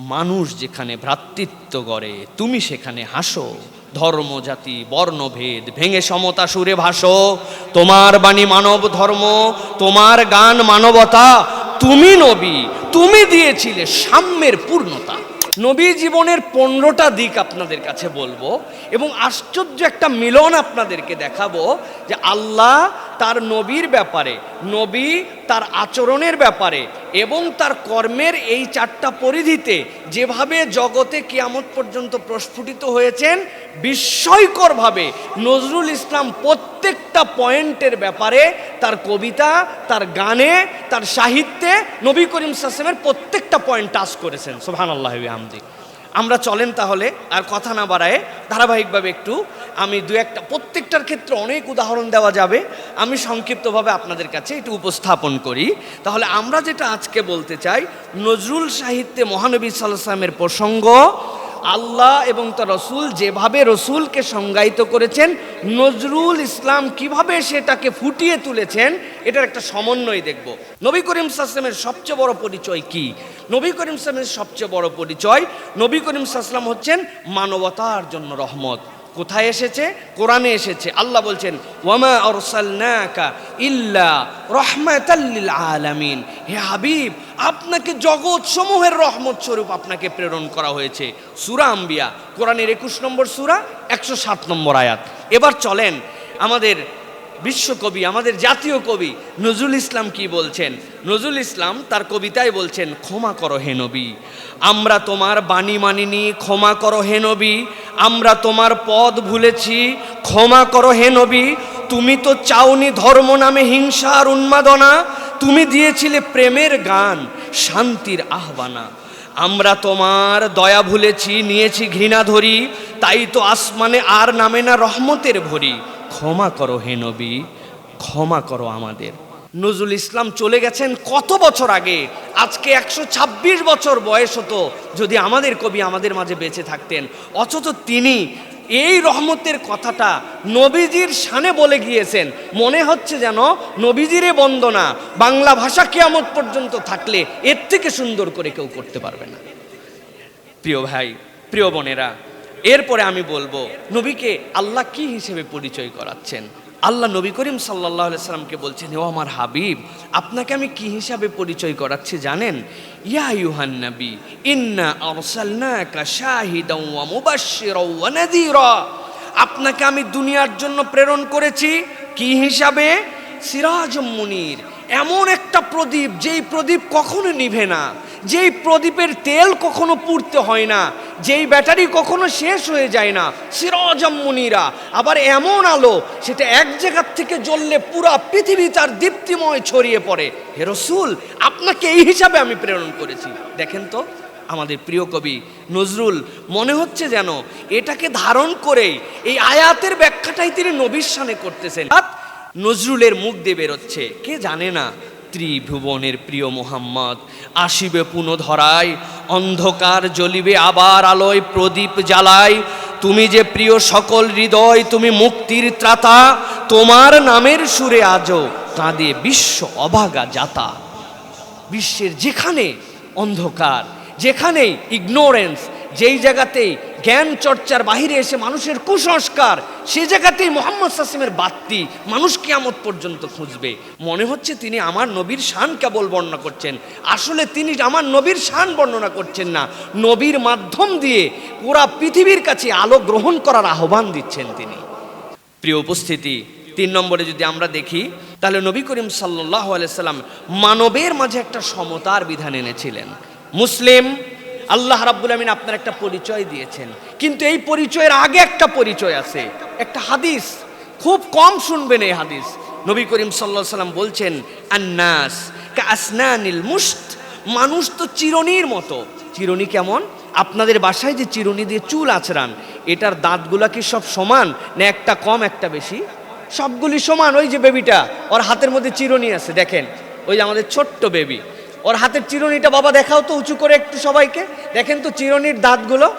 মানুষ যেখানে ভ্রাতৃত্ব গড়ে, তুমি সেখানে হাসো। ধর্ম, জাতি বর্ণভেদ ভেঙে সমতা সুরে ভাসো। তোমার বাণী মানব ধর্ম, তোমার গান মানবতা। তুমি নবী, তুমি দিয়েছিলে সাম্যের পূর্ণতা। নবী জীবনের পনেরোটা দিক আপনাদের কাছে বলব এবং আশ্চর্য একটা মিলন আপনাদেরকে দেখাবো যে আল্লাহ তার নবীর ব্যাপারে, নবী তার আচরণের ব্যাপারে এবং তার কর্মের এই চারটা পরিধিতে যেভাবে জগতে কিয়ামত পর্যন্ত প্রস্ফুটিত হয়েছেন, বিস্ময়করভাবে নজরুল ইসলাম প্রত্যেকটা পয়েন্টের ব্যাপারে তার কবিতা, তার গানে, তার সাহিত্যে নবী করিম সাসেমের প্রত্যেকটা পয়েন্ট টাচ করেছেন সোহান আল্লাহ হামদি আমরা চলেন তাহলে, আর কথা না বাড়ায় ধারাবাহিকভাবে একটু আমি দু একটা, প্রত্যেকটার ক্ষেত্রে অনেক উদাহরণ দেওয়া যাবে। আমি সংক্ষিপ্তভাবে আপনাদের কাছে এটি উপস্থাপন করি। তাহলে আমরা যেটা আজকে বলতে চাই, নজরুল সাহিত্যে মহানবী সাল্লামের প্রসঙ্গ, আল্লাহ এবং তার রসুল যেভাবে রসুলকে সংজ্ঞায়িত করেছেন, নজরুল ইসলাম কীভাবে সেটাকে ফুটিয়ে তুলেছেন, এটার একটা সমন্বয় দেখব। নবী করিম সাসলামের সবচেয়ে বড় পরিচয় কি? নবী করিম সাসলামের সবচেয়ে বড় পরিচয়, নবী করিম সাসলাম হচ্ছেন মানবতার জন্য রহমত। কোথায় এসেছে? কোরআনে এসেছে। আল্লাহ বলছেন, ওয়ামা আরসালনাকা ইল্লা রহমাতাল্লিল আলামিন। হে হাবিব, আপনাকে জগৎ সমূহের রহমত স্বরূপ আপনাকে প্রেরণ করা হয়েছে। সুরা আম্বিয়া, কোরআনের একুশ নম্বর সুরা, একশো সাত নম্বর আয়াত। এবার চলেন আমাদের বিশ্বকবি আমাদের জাতীয় কবি নজরুল ইসলাম কি বলছেন? নজরুল ইসলাম তার কবিতায় বলছেন, ক্ষমা করো হে নবী, আমরা তোমার বাণী মানিনি, ক্ষমা করো হে নবী, আমরা তোমার পদ ভুলেছি, ক্ষমা করো হে নবী, তুমি তো চাওনি ধর্ম নামে হিংসা আর উন্মাদনা, তুমি দিয়েছিলে প্রেমের গান, শান্তির আহ্বানা। আমরা তোমার দয়া ভুলেছি, নিয়েছি ঘৃণা ধরি, তাই তো আসমানে আর নামে না রহমতের ভরি। ক্ষমা করো হে নবী, ক্ষমা করো আমাদের। নজরুল ইসলাম চলে গেছেন কত বছর আগে? আজকে একশো ছাব্বিশ বছর বয়স হতো যদি আমাদের কবি আমাদের মাঝে বেঁচে থাকতেন। অথচ তিনি এই রহমতের কথাটা নবীজির শানে বলে গিয়েছেন। মনে হচ্ছে যেন নবীজিরে বন্দনা। বাংলা ভাষা কিয়ামত পর্যন্ত থাকলে এর থেকে সুন্দর করে কেউ করতে পারবে না। প্রিয় ভাই, প্রিয় বোনেরা এরপরে আমি বলব, নবীকে আল্লাহ কি হিসেবে পরিচয় করাচ্ছেন? আল্লাহ নবী করিম সাল্লাহ সাল্লামকে বলছেন ও আমার হাবিব, আপনাকে আমি কি হিসাবে পরিচয় করাচ্ছি জানেন? ইয়া ইউহান নবী, ইন্না আরসালনাকা শাহিদাও আপনাকে আমি দুনিয়ার জন্য প্রেরণ করেছি কি হিসাবে? সিরাজ মুনির, এমন একটা প্রদীপ, যেই প্রদীপ কখনো নিভে না। যেই প্রদীপের তেল কখনো পুড়তে হয় না, যেই ব্যাটারি কখনো শেষ হয়ে যায় না, সিরজম মুনিরা। আবার এমন আলো, সেটা এক জায়গার থেকে জ্বললে পুরা পৃথিবী তার দীপ্তিময় ছড়িয়ে পড়ে। হে রসুল, আপনাকে এই হিসাবে আমি প্রেরণ করেছি। দেখেন তো, আমাদের প্রিয় কবি নজরুল, মনে হচ্ছে যেন এটাকে ধারণ করেই এই আয়াতের ব্যাখ্যাটাই তিনি নবীর সানে করতেছেন। নজরুলের মুখ দিয়ে বেরোচ্ছে। কে জানে না ত্রিভুবনের প্রিয় মোহাম্মদ, আসিবে পুনঃধরায়, অন্ধকার জ্বলিবে আবার আলোয় প্রদীপ জ্বালায়। তুমি যে প্রিয় সকল হৃদয়, তুমি মুক্তির ত্রাতা, তোমার নামের সুরে আজও কাঁদে বিশ্ব অভাগা যাতা। বিশ্বের যেখানে অন্ধকার যেখানেই ইগনোরেন্স যেই জায়গাতেই জ্ঞান চর্চার বাহিরে এসে মানুষের কুসংস্কার, সে জায়গাতেই মোহাম্মদ সাসিমের বাত্তি মানুষ কিয়ামত পর্যন্ত খুঁজবে। মনে হচ্ছে তিনি আমার নবীর শান কেবল বর্ণনা করছেন। আসলে তিনি আমার নবীর শান বর্ণনা করছেন না। নবীর মাধ্যম দিয়ে পুরা পৃথিবীর কাছে আলো গ্রহণ করার আহ্বান দিচ্ছেন তিনি। প্রিয় উপস্থিতি, তিন নম্বরে যদি আমরা দেখি, তাহলে নবী করিম সাল্লাহ সাল্লাম মানবের মাঝে একটা সমতার বিধান এনেছিলেন। মুসলিম আল্লাহ রাব্বুল আমিন আপনার একটা পরিচয় দিয়েছেন। কিন্তু এই পরিচয়ের আগে একটা পরিচয় আছে, একটা হাদিস। খুব কম শুনবেন এই হাদিস। নবী করিম সাল্লাহ সাল্লাম বলছেন, আন্নাস আসনানিল মুস্ত মানুষ তো চিরনির মতো। চিরনি কেমন? আপনাদের বাসায় যে চিরুনি দিয়ে চুল আছড়ান এটার দাঁতগুলা কি সব সমান? না একটা কম, একটা বেশি? সবগুলি সমান, ওই যে বেবিটা ওর হাতের মধ্যে চিরুনি আছে, দেখেন। ওই যে আমাদের ছোট্ট বেবি ওর হাতের চিরুনিটা বাবা দেখাও তো উঁচু করে একটু সবাইকে। দেখেন তো চিরুনির দাঁতগুলো।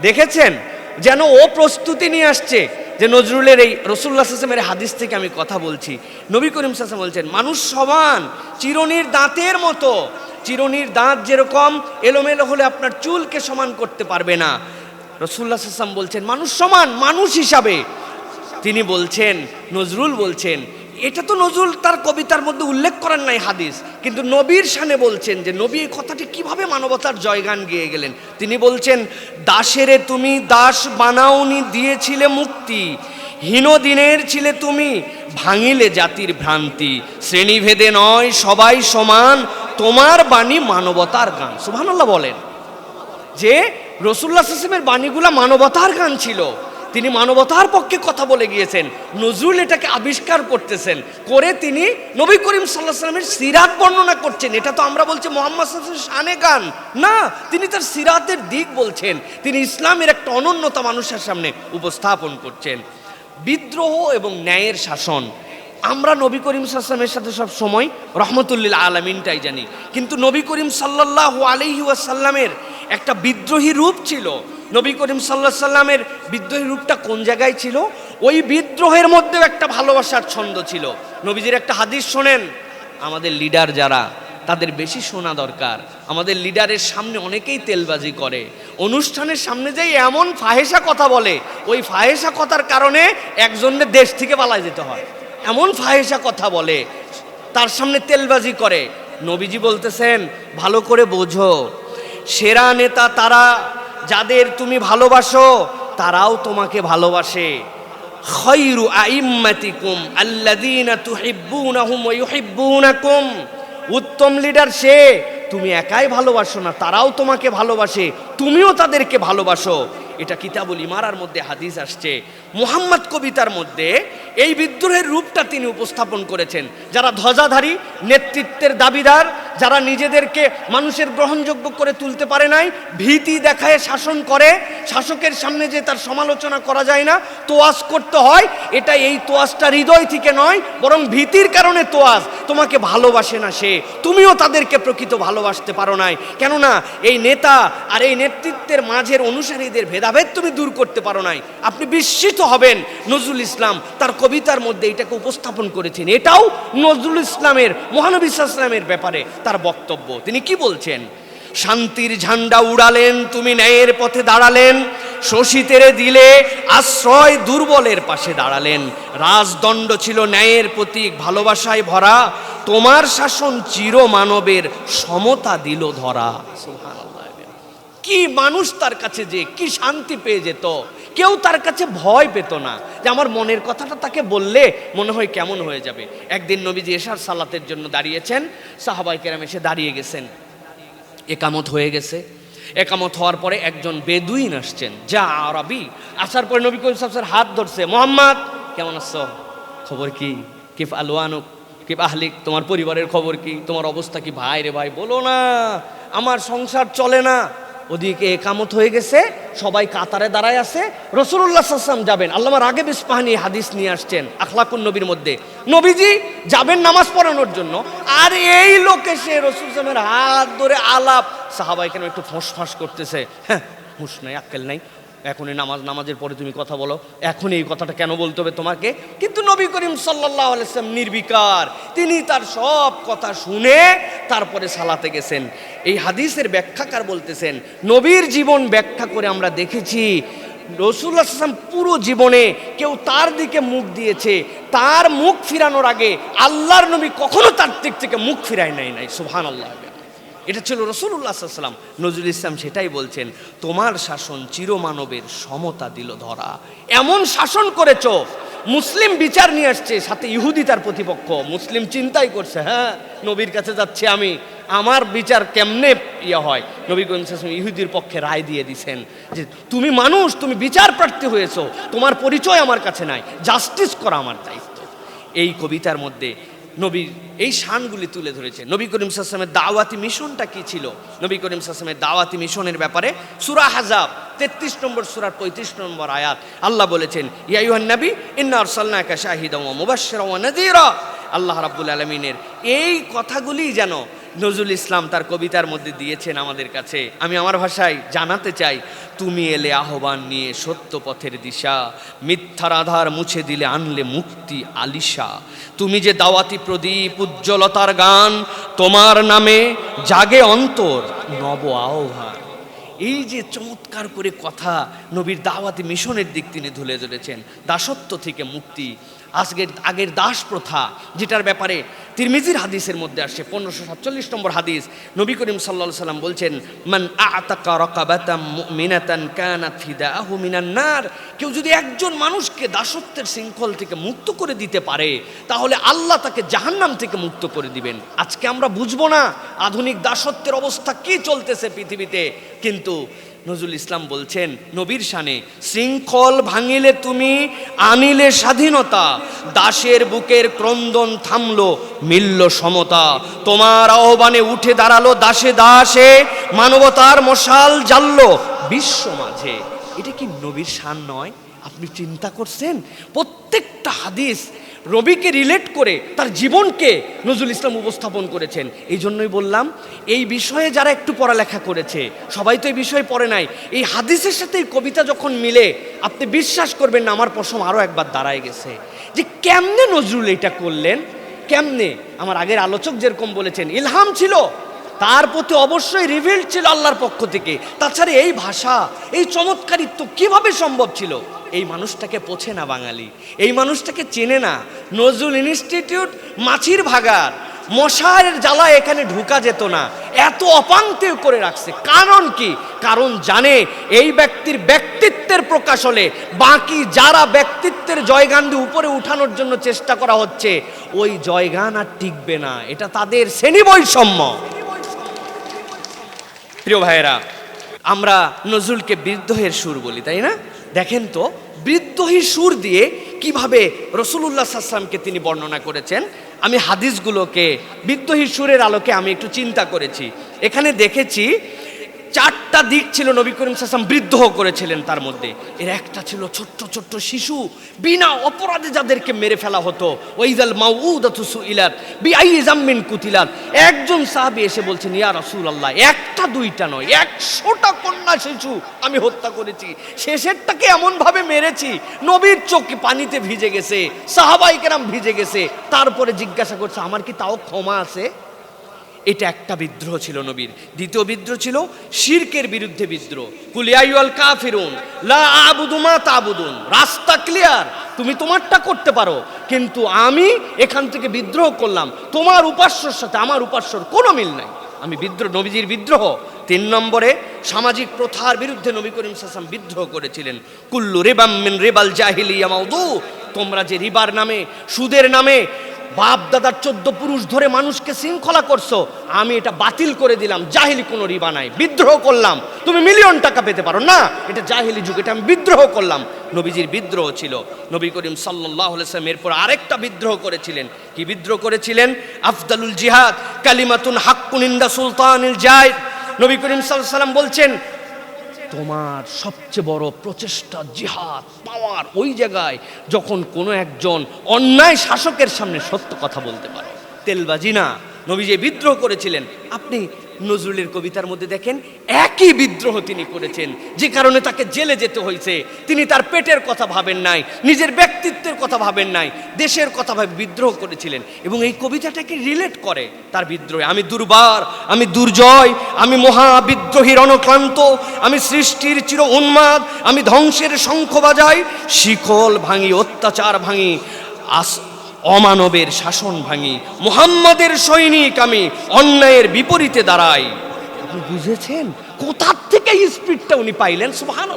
দেখেছেন? যেন ও প্রস্তুতি নিয়ে আসছে যে নজরুলের এই রসুল্লাহ সাসমের হাদিস থেকে আমি কথা বলছি। নবী করিম সাসম বলছেন, মানুষ সমান, চিরনির দাঁতের মতো। চিরনির দাঁত যেরকম এলোমেলো হলে আপনার চুলকে সমান করতে পারবে না। রসুল্লাহ সাল্লাম বলছেন, মানুষ সমান, মানুষ হিসাবে। তিনি বলছেন, নজরুল বলছেন এটা তো নজরুল তার কবিতার মধ্যে উল্লেখ করেন নাই হাদিস। কিন্তু নবীর শানে বলছেন যে, নবী এই কথাটি কীভাবে মানবতার জয়গান গেয়ে গেলেন? তিনি বলছেন, দাসেরে তুমি দাস বানাওনি, দিয়েছিলে মুক্তি। হীন দিনের ছিলে তুমি, ভাঙিলে জাতির ভ্রান্তি। শ্রেণীভেদে নয়, সবাই সমান, তোমার বাণী মানবতার গান। সুবহানাল্লাহ বলেন যে রসুল্লাহ সিসিমের বাণীগুলা মানবতার গান ছিল। তিনি মানবতার পক্ষে কথা বলে গিয়েছেন। নজরুল এটাকে আবিষ্কার করতেছেন। করে তিনি নবী করিম সাল্লাহ সাল্লামের সিরাত বর্ণনা করছেন। এটা তো আমরা বলছি মোহাম্মদ শানে গান। না, তিনি তার সিরাতের দিক বলছেন। তিনি ইসলামের একটা অনন্যতা মানুষের সামনে উপস্থাপন করছেন। বিদ্রোহ এবং ন্যায়ের শাসন। আমরা নবী করিম সাল্লামের সাথে সব সময় রহমতুল্লিল আলমিনটাই জানি। কিন্তু নবী করিম সাল্লাহ আলহি ওয়াসাল্লামের একটা বিদ্রোহী রূপ ছিল। নবী করিম সাল্লাহ সাল্লামের বিদ্রোহী রূপটা কোন জায়গায় ছিল? ওই বিদ্রোহের মধ্যেও একটা ভালোবাসার ছন্দ ছিল। নবীজির একটা হাদিস শোনেন, আমাদের লিডার যারা, তাদের বেশি শোনা দরকার। আমাদের লিডারের সামনে অনেকেই তেলবাজি করে। অনুষ্ঠানের সামনে যেই এমন ফাহেসা কথা বলে, ওই ফাহেসা কথার কারণে একজনের দেশ থেকে পালায় যেতে হয়। এমন ফাহেসা কথা বলে, তার সামনে তেলবাজি করে। নবীজি বলতেছেন, ভালো করে বোঝো, সেরা নেতা তারা যাদের তুমি ভালোবাসো, তারাও তোমাকে ভালোবাসে। খৈরু আইম্মাতিকুম আল্লাযীনা তুহিব্বুনাহুম ইউহিব্বুনাকুম। উত্তম লিডার সে, তুমি একাই ভালোবাসো না, তারাও তোমাকে ভালোবাসে, তুমিও তাদেরকে ভালোবাসো। এটা কিতাবুল ইমারার মধ্যে হাদিস আসছে। মুহাম্মদ কবিতার মধ্যে এই বিদ্রোহের রূপটা তিনি উপস্থাপন করেছেন। যারা ধ্বজাধারী, নেতৃত্বের দাবিদার যারা নিজেদেরকে মানুষের গ্রহণযোগ্য করে তুলতে পারে নাই, ভীতি দেখায় শাসন করে, শাসকের সামনে যে তার সমালোচনা করা যায় না, তোয়াজ করতে হয় এটা এই তোয়াজটা হৃদয় থেকে নয়, বরং ভীতির কারণে তোয়াজ, তোমাকে ভালোবাসে না সে, তুমিও তাদেরকে প্রকৃত ভালোবাসতে পারো নাই, কেননা এই নেতা আর এই নেতৃত্বের মাঝের অনুসারীদের ভেদাভেদ তুমি দূর করতে পারো নাই, আপনি বিস্মিত হবেন নজরুল ইসলাম, তার কবিতার মধ্যে এটাকে উপস্থাপন করেছেন, এটাও নজরুল ইসলামের, মহানবী ইসলামের ব্যাপারে তার বক্তব্য। তিনি কি বলছেন? শান্তির ঝান্ডা উড়ালেন, তুমি ন্যায়ের পথে দাঁড়ালেন শোষিতের দিলে আশ্রয় দুর্বলের পাশে দাঁড়ালেন। রাজদণ্ড ছিল ন্যায়ের প্রতীক, ভালোবাসায় ভরা। তোমার শাসন চির মানবের সমতা দিল ধরা। কি মানুষ তার কাছে যে কি শান্তি পেয়ে যেত? কেউ তার কাছে ভয় পেত না যে আমার মনের কথাটা তাকে বললে মনে হয় কেমন হয়ে যাবে। একদিন নবীজি এশার সালাতের জন্য দাঁড়িয়েছেন সাহাবাই কেরাম এসে দাঁড়িয়ে গেছেন। একামত হয়ে গেছে। একামত হওয়ার পরে একজন বেদুইন আসছেন, যা আরবি। আসার পরে নবী করিম সাহেবের হাত ধরছে, মোহাম্মদ, কেমন আছো? খবর কি? কিফ আলোয়ানুক কিফ আহলিক? তোমার পরিবারের খবর কি? তোমার অবস্থা কি? ভাই রে ভাই, বলো না। আমার সংসার চলে না। ওদিকে একামত হয়ে গেছে, সবাই কাতারে দাঁড়ায় আছে। রসুল্লাহ সাল্লাম যাবেন। আল্লামার আগে বিস্পাহানি হাদিস নিয়ে আসছেন আখলাকুন নবীর মধ্যে। নবীজি যাবেন নামাজ পড়ানোর জন্য, আর এই লোকে সে রসুল সালামের হাত ধরে আলাপ। সাহাবাই কেন একটু ফোঁস ফাঁস করতেছে। হ্যাঁ হুঁস নাই, আক্কেল নাই। এখনই নামাজ, নামাজের পরে তুমি কথা বলো। এখন এই কথাটা কেন বলতে হবে তোমাকে? কিন্তু নবী করিম সাল্লাহ আলাইসলাম নির্বিকার। তিনি তার সব কথা শুনে তারপরে সালাতে গেছেন। এই হাদিসের ব্যাখ্যাকার বলতেছেন, নবীর জীবন ব্যাখ্যা করে আমরা দেখেছি রসুল্লাহ আসলাম পুরো জীবনে কেউ তার দিকে মুখ দিয়েছে, তার মুখ ফিরানোর আগে আল্লাহর নবী কখনো তার দিক থেকে মুখ ফিরায় নাই নাই সুহান আল্লাহ এটা ছিল রসুল্লাহ সাল্লাম নজরুল ইসলাম সেটাই বলছেন, তোমার শাসন চিরমানবের সমতা দিল ধরা। এমন শাসন করেছ, মুসলিম বিচার নিয়ে আসছে, সাথে ইহুদি তার প্রতিপক্ষ। মুসলিম চিন্তাই করছে হ্যাঁ নবীর কাছে যাচ্ছে আমি। আমার বিচার কেমনে ইয়ে হয়? নবী করিম ইহুদির পক্ষে রায় দিয়ে দিছেন যে, তুমি মানুষ, তুমি বিচার প্রার্থী হয়েছো। তোমার পরিচয় আমার কাছে নাই। জাস্টিস করা আমার দায়িত্ব। এই কবিতার মধ্যে নবীর এই শানগুলি তুলে ধরেছে। নবী করিম সাসলামের দাওয়াতি মিশনটা কি ছিল? নবী করিম সাসলামের দাওয়াতি মিশনের ব্যাপারে সুরা হাজাব তেত্রিশ নম্বর সুরার পঁয়ত্রিশ নম্বর আয়াত আল্লাহ বলেছেন ইয়াইহান নবী ইন্নার সাল্লাকা শাহিদ মুবাসের আল্লাহ রাব্বুল আলমিনের এই কথাগুলি যেন নজরুল ইসলাম তার কবিতার মধ্যে দিয়েছেন আমাদের কাছে। আমি আমার ভাষায় জানাতে চাই, তুমি এলে আহ্বান নিয়ে সত্য পথের দিশা, মিথ্যার আধার মুছে দিলে আনলে মুক্তি আলিশা। তুমি যে দাওয়াতি প্রদীপ উজ্জ্বলতার গান, তোমার নামে জাগে অন্তর নব আহ্বান। এই যে চমৎকার করে কথা নবীর দাওয়াতি মিশনের দিক তিনি ধুলে ধরেছেন, দাসত্ব থেকে মুক্তি আজকের আগের দাস প্রথা, যেটার ব্যাপারে তিরমিজির হাদিসের মধ্যে আসে পনেরোশো সাতচল্লিশ নম্বর হাদিস। নবী করিম সাল্লা সাল্লাম বলছেন, মান আতাকা রকাবাতাম মিনাতান কানাত ফিদাহু কেউ যদি একজন মানুষকে দাসত্বের শৃঙ্খল থেকে মুক্ত করে দিতে পারে, তাহলে আল্লাহ তাকে জাহান্নাম থেকে মুক্ত করে দিবেন। আজকে আমরা বুঝব না আধুনিক দাসত্বের অবস্থা কি চলতেছে পৃথিবীতে, কিন্তু নজরুল ইসলাম বলছেন, নবীর শানে শৃঙ্খল ভাঙিলে তুমি আনিলে স্বাধীনতা, দাসের বুকের ক্রন্দন থামলো, মিলল সমতা। তোমার আহ্বানে উঠে দাঁড়াল, দাসে দাসে মানবতার মশাল জ্বাললো বিশ্ব মাঝে। এটা কি নবীর শান নয়? আপনি চিন্তা করছেন? প্রত্যেকটা হাদিস রবিকে রিলেট করে তার জীবনকে নজরুল ইসলাম উপস্থাপন করেছেন। এই জন্যই বললাম, এই বিষয়ে যারা একটু পড়ালেখা করেছে, সবাই তো এই বিষয়ে পড়ে নাই, এই হাদিসের সাথে এই কবিতা যখন মিলে, আপনি বিশ্বাস করবেন না, আমার পশম আরও একবার দাঁড়ায় গেছে। যে কেমনে নজরুল এটা করলেন, কেমনে? আমার আগের আলোচক যেরকম বলেছেন, ইলহাম ছিল তার প্রতি অবশ্যই রিভিল ছিল আল্লাহর পক্ষ থেকে। তাছাড়া এই ভাষা, এই চমৎকারিত্ব কীভাবে সম্ভব ছিল? এই মানুষটাকে পোছে না বাঙালি। এই মানুষটাকে চেনে না। নজরুল ইনস্টিটিউট মাছির ভাগার মশার জ্বালা এখানে ঢুকা যেত না। এত অপাঙ্ক্তেয় করে রাখছে। কারণ কি? কারণ জানে এই ব্যক্তির ব্যক্তিত্বের প্রকাশ হলে বাকি যারা ব্যক্তিত্বের জয়গানটি উপরে উঠানোর জন্য চেষ্টা করা হচ্ছে, ওই জয়গান আর টিকবে না। এটা তাদের শ্রেণি বৈষম্য প্রিয় ভাইয়েরা, আমরা নজরুলকে বিদ্রোহের সুর বলি, তাই না? দেখেন তো বিদ্রোহী সুর দিয়ে কীভাবে রসুল্লাহ সাল্লামকে তিনি বর্ণনা করেছেন, আমি হাদিসগুলোকে বিদ্রোহী সুরের আলোকে আমি একটু চিন্তা করেছি। এখানে দেখেছি চারটা দিক ছিল নবী করিম সাসাম বিদ্রোহ করেছিলেন তার মধ্যে। এর একটা ছিল ছোট্ট ছোট্ট শিশু। বিনা অপরাধে যাদেরকে মেরে ফেলা হতো ওইদাল মাউদাতু সুইলাত বিআই জাম্মিন কুতিলাত। একজন সাহাবী এসে বলছেন, ইয়া রাসূলুল্লাহ, একটা দুইটা নয়, একশোটা কন্যা শিশু আমি হত্যা করেছি। শেষেরটাকে এমন ভাবে মেরেছি? নবীর চোখ পানিতে ভিজে গেছে, সাহাবাই কেরাম ভিজে গেছে। তারপরে জিজ্ঞাসা করছে, আমার কি তাও ক্ষমা আছে? এটা একটা বিদ্রোহ ছিল নবীর। দ্বিতীয় বিদ্রোহ ছিল শিরকের বিরুদ্ধে বিদ্রোহ। কুলিয়াইয়াল কাফিরুন, লা আবুদু মা তাবুদুন। রাস্তা ক্লিয়ার তুমি তোমারটা করতে পারো। কিন্তু আমি এখান থেকে বিদ্রোহ করলাম। তোমার উপাস্যর সাথে আমার উপাস্যর কোনো মিল নাই। আমি বিদ্রোহ, নবীজির বিদ্রোহ। তিন নম্বরে, সামাজিক প্রথার বিরুদ্ধে নবী করিম সাসাম বিদ্রোহ করেছিলেন। কুল্লু রেবাম রেবাল জাহিলিয়া মাউদু, তোমরা যে রিবার নামে, সুদের নামে বাপ দাদার চোদ্দ পুরুষ ধরে মানুষকে শৃঙ্খলা করছ, আমি এটা বাতিল করে দিলাম, জাহিলি কোনো রিবা নাই, বিদ্রোহ করলাম। তুমি মিলিয়ন টাকা পেতে পারো, না, এটা জাহিলি যুগ, এটা আমি বিদ্রোহ করলাম। নবীজির বিদ্রোহ ছিল, নবী করিম সাল্লাহ সাল্লাম এরপর আরেকটা বিদ্রোহ করেছিলেন। কি বিদ্রোহ করেছিলেন? আফদালুল জিহাদ, কালিমাতুন হাক্কুন ইন্দা সুলতানিল জায় নবী করিম সাল্লাম বলছেন তোমার সবচেয়ে বড় প্রচেষ্টা, জিহাদ, পাওয়ার ওই জায়গায় যখন কোনো একজন অন্যায় শাসকের সামনে সত্য কথা বলতে পারো। তেলবাজি না, নবী যে বিদ্রোহ করেছিলেন, আপনি নজরুলের কবিতার মধ্যে দেখেন, একই বিদ্রোহ তিনি করেছেন। যে কারণে তাকে জেলে যেতে হয়েছে। তিনি তার পেটের কথা ভাবেন নাই, নিজের ব্যক্তিত্বের কথা ভাবেন নাই, দেশের কথা ভাবে বিদ্রোহ করেছিলেন এবং এই কবিতাটাকে রিলেট করে তার বিদ্রোহে। আমি দুর্বার, আমি দুর্জয়, আমি মহা বিদ্রোহীর অনক্লান্ত আমি সৃষ্টির চির উন্মাদ, আমি ধ্বংসের শঙ্খ বাজাই শিকল ভাঙি অত্যাচার ভাঙি, আস অমানবের শাসন ভাঙি, মোহাম্মদের সৈনিক আমি অন্যায়ের বিপরীতে দাঁড়াই। বুঝেছেন? কোথার থেকে স্পিডটা উনি পাইলেন? সুবহান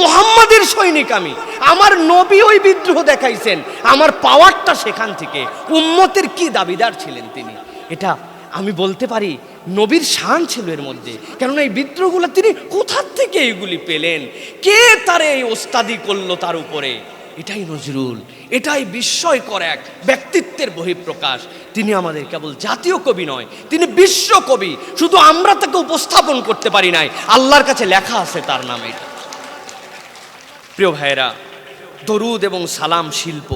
মোহাম্মদের সৈনিক আমি, আমার নবী ওই বিদ্রোহ দেখাইছেন, আমার পাওয়ারটা সেখান থেকে। উম্মতের কি দাবিদার ছিলেন তিনি? এটা আমি বলতে পারি, নবীর শান ছিল এর মধ্যে। কেননা এই বিদ্রোহগুলো তিনি কোথার থেকে এইগুলি পেলেন? কে তার এই ওস্তাদি করল তার উপরে? এটাই নজরুল, এটাই বিস্ময়কর এক ব্যক্তিত্বের বহিঃপ্রকাশ। তিনি আমাদের কেবল জাতীয় কবি নয়, তিনি বিশ্ব কবি। শুধু আমরা তাকে উপস্থাপন করতে পারি নাই, আল্লাহর কাছে লেখা আছে তার নামে। এটা প্রিয় ভাইয়েরা, দরুদ এবং সালাম শিল্প।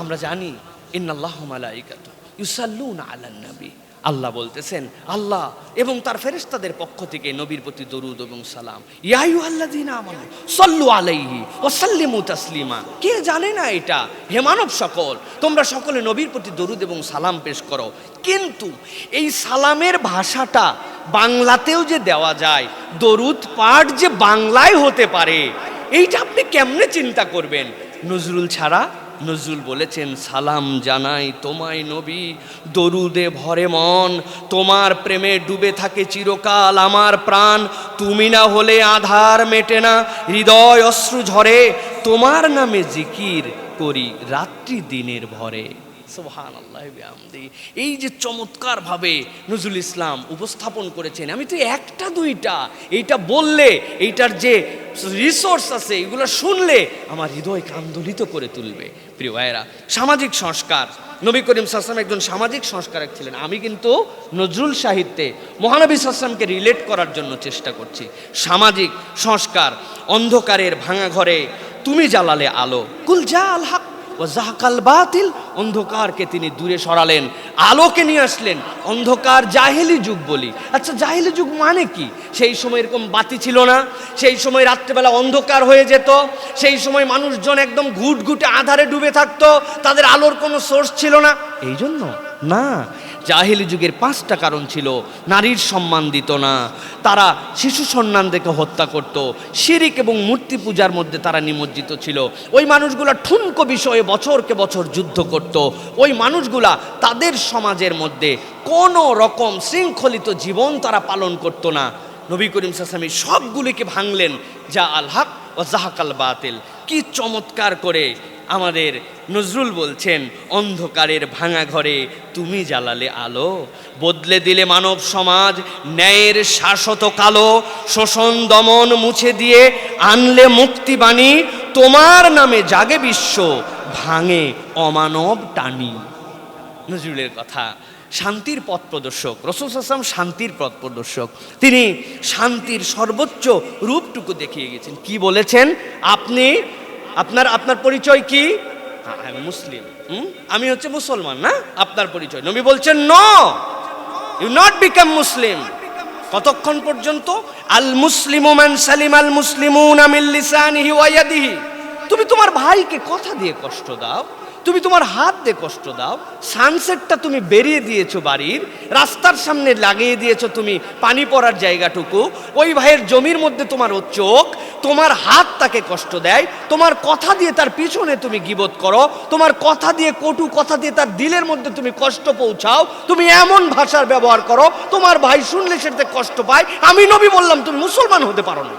আমরা জানি, ইন্নাল্লাহ মালাইকাতু ইউসাল্লুনা আলান নবী আল্লাহ বলতেছেন, আল্লাহ এবং তার ফেরেশতাদের পক্ষ থেকে নবীর প্রতি দরুদ এবং সালাম। ইয়ায়ু আল্লাদিন আমানু, সল্লু আলাইহি ও সাল্লিমু তাসলিমা। কে জানে না এটা? হে মানব সকল, তোমরা সকলে নবীর প্রতি দরুদ এবং সালাম পেশ করো। কিন্তু এই সালামের ভাষাটা বাংলাতেও যে দেওয়া যায়, দরুদ পাঠ যে বাংলায় হতে পারে, এইটা আপনি কেমনে চিন্তা করবেন? নজরুল ছাড়া নজরুল বলেছেন, সালাম জানাই তোমায় নবী, দরুদে ভরে মন, তোমার প্রেমে ডুবে থাকে চিরকাল আমার প্রাণ, তুমি না হলে আধার মেটে না, হৃদয় অশ্রু ঝরে, তোমার নামে জিকির করি রাত্রি দিনের ভরে। সোহান আল্লাহ। এই যে চমৎকার ভাবে নজরুল ইসলাম উপস্থাপন করেছেন, আমি তো একটা দুইটা, এইটা বললে, এইটার যে রিসোর্স আছে, এগুলো শুনলে আমার হৃদয়কে আন্দোলিত করে তুলবে। প্রিয় ভাইয়েরা, সামাজিক সংস্কার, নবী করিম সাসলাম একজন সামাজিক সংস্কারক ছিলেন। আমি কিন্তু নজরুল সাহিত্যে মহানবী সাসলামকে রিলেট করার জন্য চেষ্টা করছি। সামাজিক সংস্কার, অন্ধকারের ভাঙা ঘরে, তুমি জ্বালালে আলো। কুল যা হক ও জাহাকাল বাতিল, অন্ধকারকে তিনি দূরে সরালেন, আলোকে নিয়ে আসলেন। অন্ধকার জাহেলি যুগ বলি। আচ্ছা জাহেলি যুগ মানে কি? সেই সময় এরকম বাতি ছিল না, সেই সময় রাত্রেবেলা অন্ধকার হয়ে যেত, সেই সময় মানুষজন একদম ঘুট ঘুটে আধারে ডুবে থাকতো, তাদের আলোর কোনো সোর্স ছিল না। এই জন্য না জাহিলি যুগের পাঁচটা কারণ ছিল, নারীর সম্মান দিত না। তারা শিশু সন্ধান দেখে হত্যা করত, শিরিক এবং মূর্তি পূজার মধ্যে তারা নিমজ্জিত ছিল। ওই মানুষগুলা ঠুনকো বিষয়ে বছরকে বছর যুদ্ধ করত। ওই মানুষগুলা তাদের সমাজের মধ্যে কোনো রকম শৃঙ্খলিত জীবন তারা পালন করত না। নবী করিম সাসামি সবগুলিকে ভাঙলেন, যা আল হক ও জাহাকাল বাতিল কি চমৎকার করে আমাদের নজরুল বলছেন, অন্ধকারের ভাঙা ঘরে তুমি জ্বালালে আলো, বদলে দিলে মানব সমাজ, ন্যায়ের শাশ্বত কালো, শোষণ দমন মুছে দিয়ে আনলে মুক্তিবাণী তোমার নামে জাগে বিশ্ব, ভাঙে অমানব টানি। নজরুলের কথা, শান্তির পথ প্রদর্শক, রসুল আসলাম শান্তির পথ প্রদর্শক। তিনি শান্তির সর্বোচ্চ রূপটুকু দেখিয়ে গেছেন। কি বলেছেন? আপনি আপনার আপনার পরিচয় কি? মুসলিম। হুম? আমি হচ্ছে মুসলমান না? আপনার পরিচয়। নবী বলছেন ন! ইউ নট বিকাম মুসলিম কতক্ষণ পর্যন্ত? আল মুসলিম মান সালিম আল মুসলিমুন আমিল লিসানিহি ওয়া ইয়াদিহি। তুমি তোমার ভাইকে কথা দিয়ে কষ্ট দাও। তুমি তোমার হাত দিয়ে কষ্ট দাও সানসেটটা তুমি বেরিয়ে দিয়েছ বাড়ির, রাস্তার সামনে লাগিয়ে দিয়েছ তুমি পানি পড়ার জায়গাটুকু, ওই ভাইয়ের জমির মধ্যে তোমার চোখ, তোমার হাত তাকে কষ্ট দেয়, তোমার কথা দিয়ে তার পিছনে তুমি গিবোধ করো, তোমার কথা দিয়ে, কটু কথা দিয়ে তার দিলের মধ্যে তুমি কষ্ট পৌঁছাও, তুমি এমন ভাষার ব্যবহার করো, তোমার ভাই শুনলে সেটাতে কষ্ট পায়, আমি নবী বললাম, তুমি মুসলমান হতে পারো না।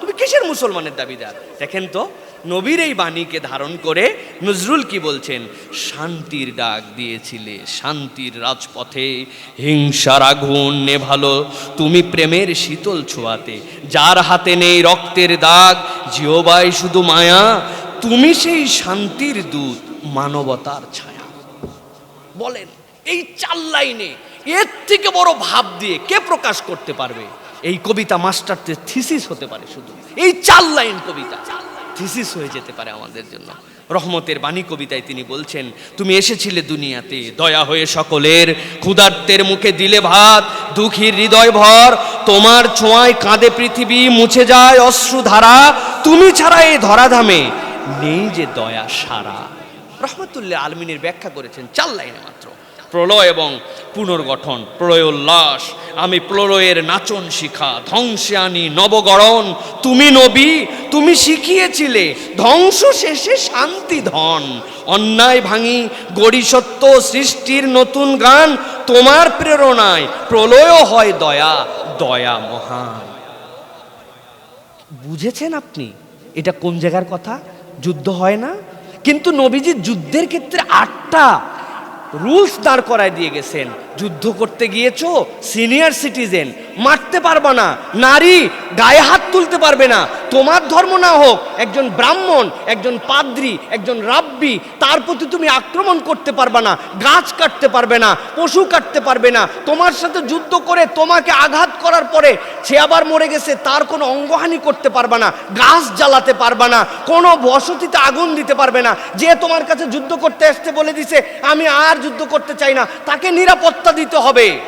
তুমি কিসের মুসলমানের দাবিদার? দেখেন তো নবীর এই বাণীকে ধারণ করে নজরুল কি বলছেন? শান্তির ডাক দিয়েছিলে, শান্তির রাজপথে। হিংসার আগুন নেভালো, তুমি প্রেমের শীতল ছোঁয়াতে। যার হাতে নেই রক্তের দাগ জিওবাই শুধু মায়া। তুমি সেই শান্তির দূত, মানবতার ছায়া। বলেন, এই চার লাইনে এর থেকে বড় ভাব দিয়ে কে প্রকাশ করতে পারবে? এই কবিতা মাস্টারদের থিসিস হতে পারে শুধু। এই চার লাইন কবিতা। থিসিস হয়ে যেতে পারে আমাদের জন্য। রহমতের বাণী কবিতায় তিনি বলছেন, তুমি এসেছিলে দুনিয়াতে, দয়া হয়ে সকলের ক্ষুধার্তের মুখে দিলে ভাত, দুঃখীর হৃদয় ভর, তোমার ছোঁয়ায় কাঁদে পৃথিবী, মুছে যায় অশ্রুধারা তুমি ছাড়া এই ধরাধামে নেই যে দয়া সারা। রহমতুল্লাহ আলমিনের ব্যাখ্যা করেছেন, চার লাইনে মাত্র। প্রলয় এবং পুনর্গঠন, প্রলয় উল্লাস আমি প্রলয়ের নাচন শিখা, ধ্বংসে আনি নবগরণ তুমি নবী, তুমি শিখিয়েছিলে, ধ্বংস শেষে শান্তি ধন। অন্যায় ভাঙি গড়ি সত্য সৃষ্টির নতুন গান, তোমার প্রেরণায় প্রলয় হয় দয়া দয়া মহান। বুঝেছেন আপনি? এটা কোন জায়গার কথা? যুদ্ধ হয় না? কিন্তু নবীজি যুদ্ধের ক্ষেত্রে আটটা রুলস দাঁড় করায় দিয়ে গেছেন। যুদ্ধ করতে গিয়েছো? সিনিয়র সিটিজেন মারতে পারবে না। নারী, গায়ে হাত তুলতে পারবে না। তোমার ধর্ম না হোক, একজন ব্রাহ্মণ, একজন পাদ্রি, একজন রাব্বি, তার প্রতি তুমি আক্রমণ করতে পারবে না, গাছ কাটতে পারবে না, পশু কাটতে পারবে না। তোমার সাথে যুদ্ধ করে তোমাকে আঘাত করার পরে সে আবার মরে গেছে, তার কোনো অঙ্গহানি করতে পারবে না, গাছ জ্বালাতে পারবে না, কোনো বসতিতে আগুন দিতে পারবে না। যে তোমার কাছে যুদ্ধ করতে আসতে বলে দিছে, আমি আর যুদ্ধ করতে চাই না। তাকে নিরাপত্তা দিতে হবে।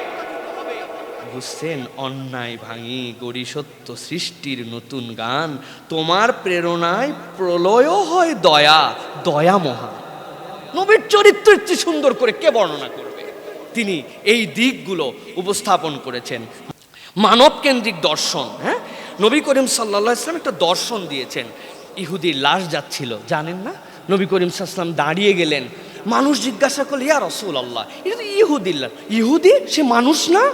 বুঝছেন অন্যায় ভাঙি গড়ি সত্য সৃষ্টির নতুন গান তোমার প্রেরণায় প্রলয়ও হয় দয়া দয়া মহা। নবীর চরিত্র ইচ্ছে সুন্দর করে কে বর্ণনা করবে? তিনি এই দিকগুলো উপস্থাপন করেছেন। মানব কেন্দ্রিক দর্শন হ্যাঁ? নবী করিম সাল্লা ইসলাম একটা দর্শন দিয়েছেন। ইহুদির লাশ যাচ্ছিল জানেন না? নবী করিম সাল্লাম দাঁড়িয়ে গেলেন। মানুষ জিজ্ঞাসা করলে, ইয়া রসুল আল্লাহ এটা তো ইহুদির লাশ ইহুদি, সে মানুষ না?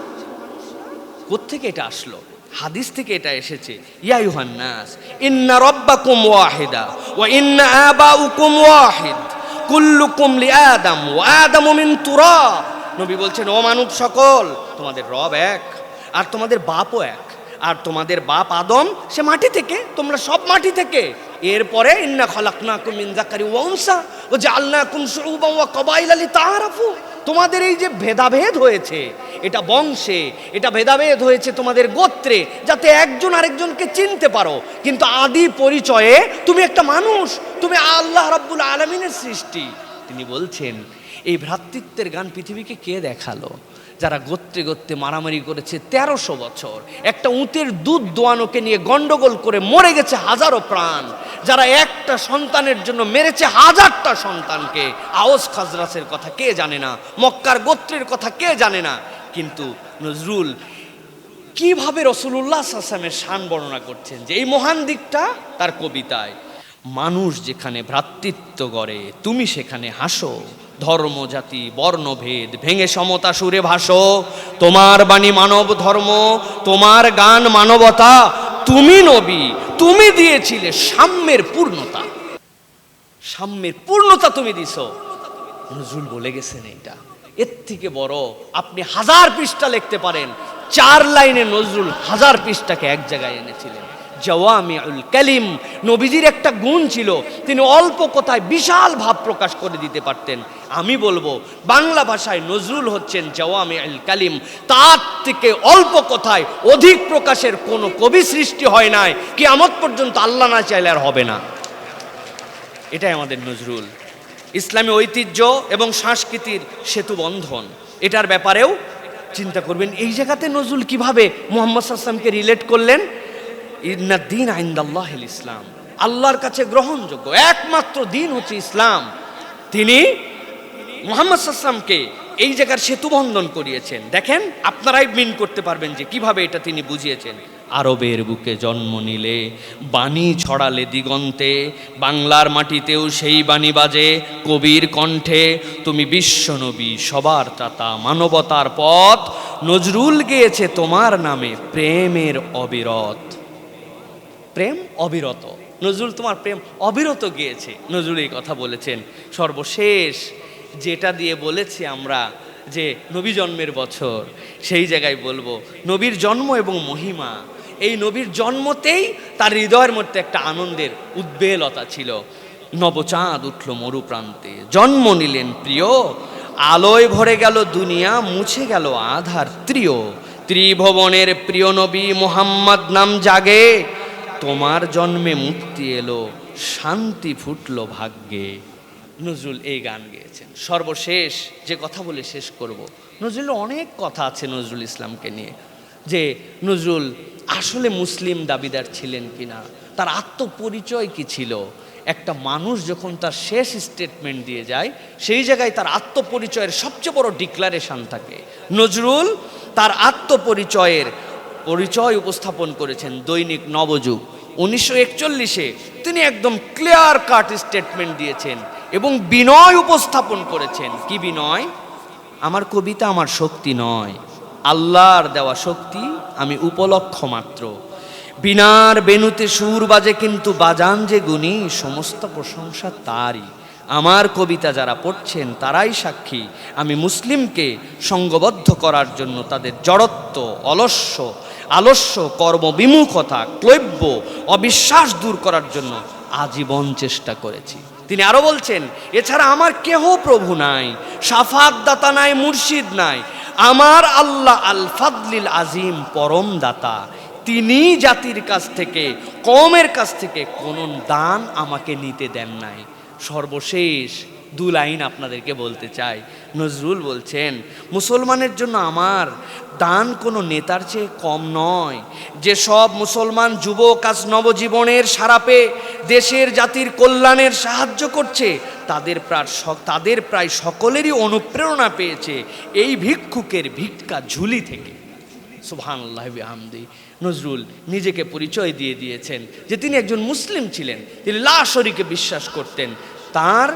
কোত্থেকে এটা আসলো? হাদিস থেকে এটা এসেছে। ইয়া ইউহান্নাস ইন্না রব্বাকুম ওয়াহিদা ওয়া ইন্না আবাউকুম ওয়াহিদ। কুল্লুকুম লিআদম ওয়া আদামু মিন তুরাব। নবী বলছেন, ও মানব সকল, তোমাদের রব এক, আর তোমাদের বাপও এক। আর তোমাদের বাপ আদম, সে মাটি থেকে। তোমরা সব মাটি থেকে। এরপরে ইন্না খলাকনাকুম মিন যাকারি ওয়া উনসা ওয়া জাআলনাকুম শুউবান ওয়া কবাইলা লিতাআরাফু। তোমাদের এই যে ভেদাভেদ হয়েছে, এটা বংশে, এটা ভেদাভেদ হয়েছে তোমাদের গোত্রে, যাতে একজন আরেকজনকে চিনতে পারো। কিন্তু আদি পরিচয়ে তুমি একটা মানুষ, তুমি আল্লাহ রাব্বুল আলমিনের সৃষ্টি। তিনি বলছেন, এই ভ্রাতৃত্বের গান পৃথিবীকে কে দেখাল? যারা গোত্রে গোত্রে মারামারি করেছে তেরোশো বছর। একটা উঁতের দুধ দোয়ানোকে নিয়ে গন্ডগোল করে মরে গেছে হাজারো প্রাণ। যারা একটা সন্তানের জন্য মেরেছে হাজারটা সন্তানকে। আওস খাজরাসের কথা কে জানে না? মক্কার গোত্রের কথা কে জানে না? কিন্তু নজরুল, কীভাবে রসুল্লাহ আসলামের শান বর্ণনা করছেন যে এই মহান দিকটা তার কবিতায়, মানুষ যেখানে ভ্রাতৃত্ব গড়ে তুমি সেখানে হাসো। ধর্ম জাতি, বর্ণভেদ, ভেঙে সমতা, সুরে ভাসো। তোমার বাণী মানব ধর্ম, তোমার গান মানবতা। তুমি নবী, তুমি দিয়েছিলে সাম্যের পূর্ণতা। সাম্যের পূর্ণতা তুমি দিছো। নজরুল বলে গেছেন এটা এর থেকে বড় আপনি হাজার পৃষ্ঠা লিখতে পারেন। চার লাইনে নজরুল হাজার পৃষ্ঠাকে এক জায়গায় এনেছিলেন। জওয়ামিউল কালিম। নবীজির একটা গুণ ছিল, তিনি অল্প কথায় বিশাল ভাব প্রকাশ করে দিতে পারতেন। আমি বলব, বাংলা ভাষায় নজরুল হচ্ছেন জওয়ামিউল কালিম। তার থেকে অল্প কথায় অধিক প্রকাশের কোনো কবি সৃষ্টি হয় নাই। কি আমত পর্যন্ত আল্লাহ না চাইলে আর হবে না। এটাই আমাদের নজরুল। ইসলামী ঐতিহ্য এবং সংস্কৃতির সেতু বন্ধন, এটার ব্যাপারেও চিন্তা করবেন, এই জায়গাতে নজরুল কীভাবে মোহাম্মদ আসলামকে রিলেট করলেন? ইন্না দিন আইন্দাল্লাহ ইসলাম। আল্লাহর কাছে গ্রহণযোগ্য। একমাত্র দিন হচ্ছে ইসলাম। তিনি মোহাম্মদ সাল্লামকে এই জায়গার সেতু বন্ধন করিয়েছেন। দেখেন, আপনারাই মিন করতে পারবেন যে কীভাবে এটা তিনি বুঝিয়েছেন। আরবের বুকে জন্ম নিলে, বাণী ছড়ালে দিগন্তে, বাংলার মাটিতেও সেই বাণী বাজে, কবির কণ্ঠে, তুমি বিশ্বনবী সবার ত্রাতা মানবতার পথ, নজরুল গেয়েছে তোমার নামে প্রেমের অবিরত। প্রেম অবিরত। নজরুল, তোমার প্রেম অবিরত গিয়েছে, নজরুল এই কথা বলেছেন। সর্বশেষ যেটা দিয়ে বলেছি আমরা যে নবী জন্মের বছর, সেই জায়গায় বলব, নবীর জন্ম এবং মহিমা, এই নবীর জন্মতেই তার হৃদয়ের মধ্যে একটা আনন্দের উদ্বেলতা ছিল। নবচাঁদ উঠল মরুপ্রান্তে, জন্ম নিলেন প্রিয়, আলোয় ভরে গেল দুনিয়া, মুছে গেল আধার, ত্রিয়। ত্রিভুবনের প্রিয় নবী মোহাম্মদ নাম জাগে তোমার জন্মে মুক্তি এলো, শান্তি ফুটলো ভাগ্যে। নজরুল এই গান গেয়েছেন। সর্বশেষ যে কথা বলে শেষ করব। নজরুল অনেক কথা আছে নজরুল ইসলামকে নিয়ে। যে নজরুল আসলে মুসলিম দাবিদার ছিলেন কিনা, তার আত্মপরিচয় কি ছিল? একটা মানুষ যখন তার শেষ স্টেটমেন্ট দিয়ে যায়, সেই জায়গায় তার আত্মপরিচয়ের সবচেয়ে বড় ডিক্লারেশন থাকে। নজরুল তার আত্মপরিচয়ের পরিচয় উপস্থাপন করেছেন দৈনিক নবযুগ। উনিশশো একচল্লিশে তিনি একদম ক্লিয়ার কাট স্টেটমেন্ট দিয়েছেন এবং বিনয় উপস্থাপন করেছেন। কি বিনয়? আমার কবিতা আমার শক্তি নয়। আল্লাহর দেওয়া শক্তি আমি উপলক্ষ মাত্র। বিনার বেনুতে সুর বাজে কিন্তু বাজান যে গুণী, সমস্ত প্রশংসা তারই। আমার কবিতা যারা পড়ছেন তারাই সাক্ষী। আমি মুসলিমকে সঙ্গবদ্ধ করার জন্য তাদের জড়ত্ব, অলস্য আলস্য কর্মবিমুখতা ক্লৈব্য, অবিশ্বাস দূর করার জন্য আজীবন চেষ্টা করেছি। তিনি আরও বলছেন, এছাড়া আমার কেহ প্রভু নাই সাফাত দাতা নাই, মুর্শিদ নাই। আমার আল্লাহ আল ফাদলিল আজিম, পরম দাতা। তিনি জাতির কাছ থেকে কমের কাছ থেকে কোন দান আমাকে নিতে দেন নাই। সর্বশেষ দু লাইন আপনাদেরকে বলতে চাই। নজরুল বলছেন, মুসলমানের জন্য আমার দান কোনো নেতার চেয়ে কম নয়। যে সব মুসলমান যুবক আজ নবজীবনের সারাপে দেশের জাতির কল্যাণের সাহায্য করছে, তাদের প্রায় তাদের প্রায় সকলেরই অনুপ্রেরণা পেয়েছে এই ভিক্ষুকের ভিক্ষা ঝুলি থেকে। সুবহানাল্লাহ বিহামদি। নজরুল নিজেকে পরিচয় দিয়ে দিয়েছেন যে তিনি একজন মুসলিম ছিলেন, তিনি লা শরীকে বিশ্বাস করতেন। তার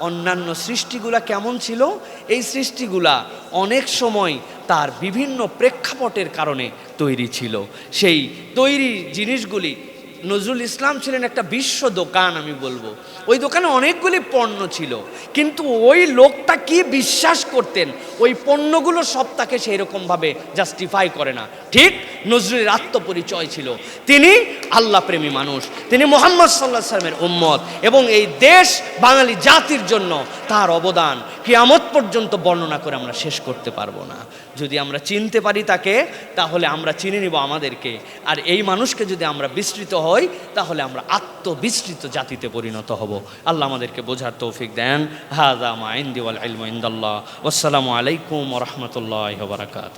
অন্যান্য সৃষ্টিগুলা কেমন ছিল? এই সৃষ্টিগুলা অনেক সময় তার বিভিন্ন প্রেক্ষাপটের কারণে তৈরি ছিল। সেই তৈরি জিনিসগুলি নজরুল ইসলাম ছিলেন একটা বিশ্ব দোকান, আমি বলব। ওই দোকানে অনেকগুলি পণ্য ছিল, কিন্তু ওই লোকটা কি বিশ্বাস করতেন? ওই পণ্যগুলো সব তাকে সেই রকমভাবে জাস্টিফাই করে না। ঠিক নজরুলের আত্মপরিচয় ছিল। তিনি আল্লাহ প্রেমী মানুষ। তিনি মোহাম্মদ সাল্লাহ সাল্লামের উম্মত এবং এই দেশ বাঙালি জাতির জন্য তার অবদান। কিয়ামত পর্যন্ত বর্ণনা করে আমরা শেষ করতে পারব না। যদি আমরা চিনতে পারি তাকে, তাহলে আমরা চিনে নিব আমাদেরকে। আর এই মানুষকে যদি আমরা বিস্তৃত হই, তাহলে আমরা আত্মবিস্তৃত জাতিতে পরিণত হব। আল্লাহ আমাদেরকে বোঝার তৌফিক দেন। হাজা মাইন্দি ওয়াল ইন্দাল্লাহ। আসসালামু আলাইকুম রহমতুল্লাহ বারাকাত